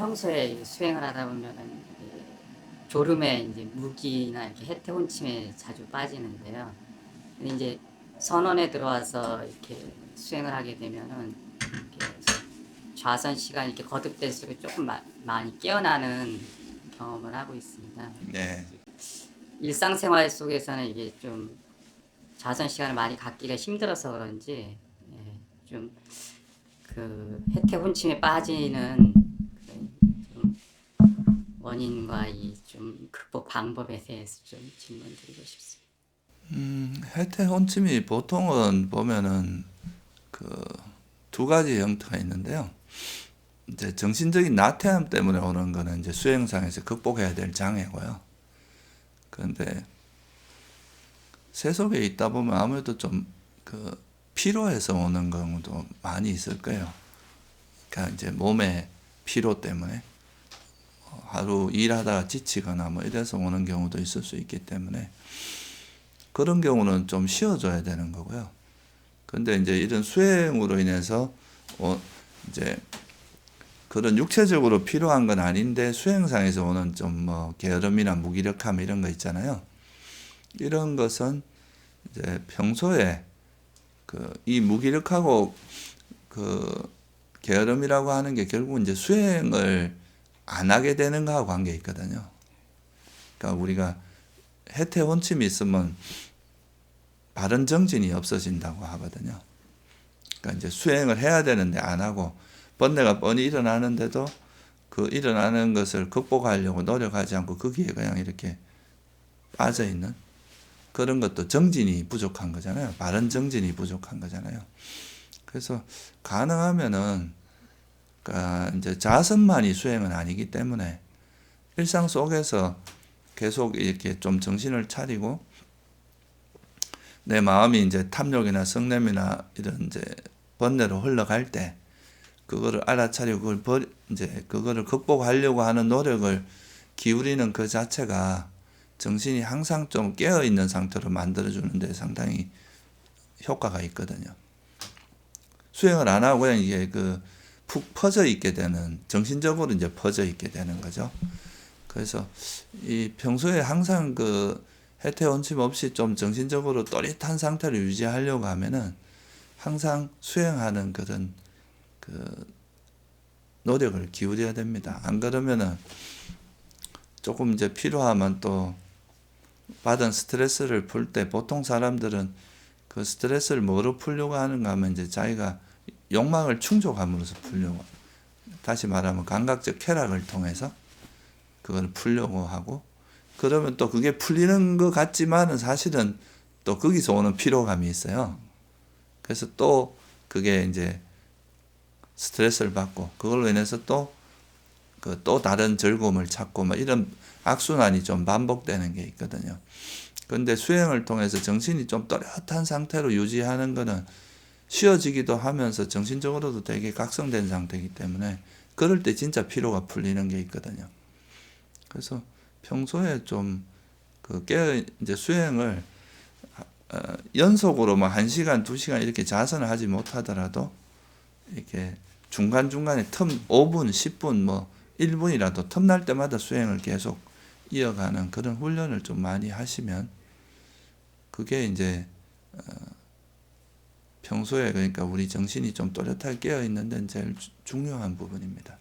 평소에 수행을 하다 보면은 졸음에 이제 무기나 이렇게 해태 혼침에 자주 빠지는데요. 근데 이제 선원에 들어와서 이렇게 수행을 하게 되면은 좌선 시간 이렇게 거듭될수록 조금 마- 많이 깨어나는 경험을 하고 있습니다. 네. 일상생활 속에서는 이게 좀 자선 시간을 많이 갖기가 힘들어서 그런지 예, 좀그 혜택 혼침에 빠지는 원인과 이 좀 극복 방법에 대해서 좀 질문드리고 싶습니다. 음, 혜태 혼침이 보통은 보면은 그 두 가지 형태가 있는데요. 이제 정신적인 나태함 때문에 오는 거는 이제 수행상에서 극복해야 될 장애고요. 그런데 세속에 있다 보면 아무래도 좀 그 피로해서 오는 경우도 많이 있을 거예요. 그러니까 이제 몸의 피로 때문에 어, 하루 일하다가 지치거나 뭐 이래서 오는 경우도 있을 수 있기 때문에 그런 경우는 좀 쉬어줘야 되는 거고요. 근데 이제 이런 수행으로 인해서 어 이제 그런 육체적으로 필요한 건 아닌데 수행상에서 오는 좀 뭐 게으름이나 무기력함 이런 거 있잖아요. 이런 것은 이제 평소에 그 이 무기력하고 그 게으름이라고 하는 게 결국 이제 수행을 안 하게 되는 거하고 관계 있거든요. 그러니까 우리가 해태 원침이 있으면 바른 정진이 없어진다고 하거든요. 그러니까 이제 수행을 해야 되는데 안 하고 번뇌가 뻔히 일어나는데도 그 일어나는 것을 극복하려고 노력하지 않고 거기에 그냥 이렇게 빠져 있는 그런 것도 정진이 부족한 거잖아요. 바른 정진이 부족한 거잖아요. 그래서 가능하면은 그러니까 이제 자선만이 수행은 아니기 때문에 일상 속에서 계속 이렇게 좀 정신을 차리고 내 마음이 이제 탐욕이나 성냄이나 이런 이제 번뇌로 흘러갈 때 그거를 알아차리고 그걸 버 이제 그거를 극복하려고 하는 노력을 기울이는 그 자체가 정신이 항상 좀 깨어 있는 상태로 만들어 주는데 상당히 효과가 있거든요. 수행을 안 하고 그냥 이게 그 푹 퍼져 있게 되는 정신적으로 이제 퍼져 있게 되는 거죠. 그래서 이 평소에 항상 그 해태 원침 없이 좀 정신적으로 또릿한 상태를 유지하려고 하면은 항상 수행하는 그런 그 노력을 기울여야 됩니다. 안 그러면은 조금 이제 필요하면 또 받은 스트레스를 풀 때 보통 사람들은 그 스트레스를 뭐로 풀려고 하는가 하면 이제 자기가 욕망을 충족함으로써 풀려고 다시 말하면 감각적 쾌락을 통해서 그걸 풀려고 하고 그러면 또 그게 풀리는 것 같지만은 사실은 또 거기서 오는 피로감이 있어요. 그래서 또 그게 이제 스트레스를 받고 그걸로 인해서 또 그 또 다른 즐거움을 찾고 막 이런 악순환이 좀 반복되는 게 있거든요. 근데 수행을 통해서 정신이 좀 또렷한 상태로 유지하는 거는 쉬어지기도 하면서 정신적으로도 되게 각성된 상태이기 때문에 그럴 때 진짜 피로가 풀리는 게 있거든요. 그래서 평소에 좀 그 깨어 이제 수행을 어, 연속으로 뭐한 시간, 두 시간 이렇게 자선을 하지 못하더라도 이렇게 중간 중간에 텀 5분, 10분, 뭐 1분이라도 텀날 때마다 수행을 계속 이어가는 그런 훈련을 좀 많이 하시면 그게 이제 어, 평소에 그러니까 우리 정신이 좀 또렷하게 깨어 있는 데는 제일 주- 중요한 부분입니다.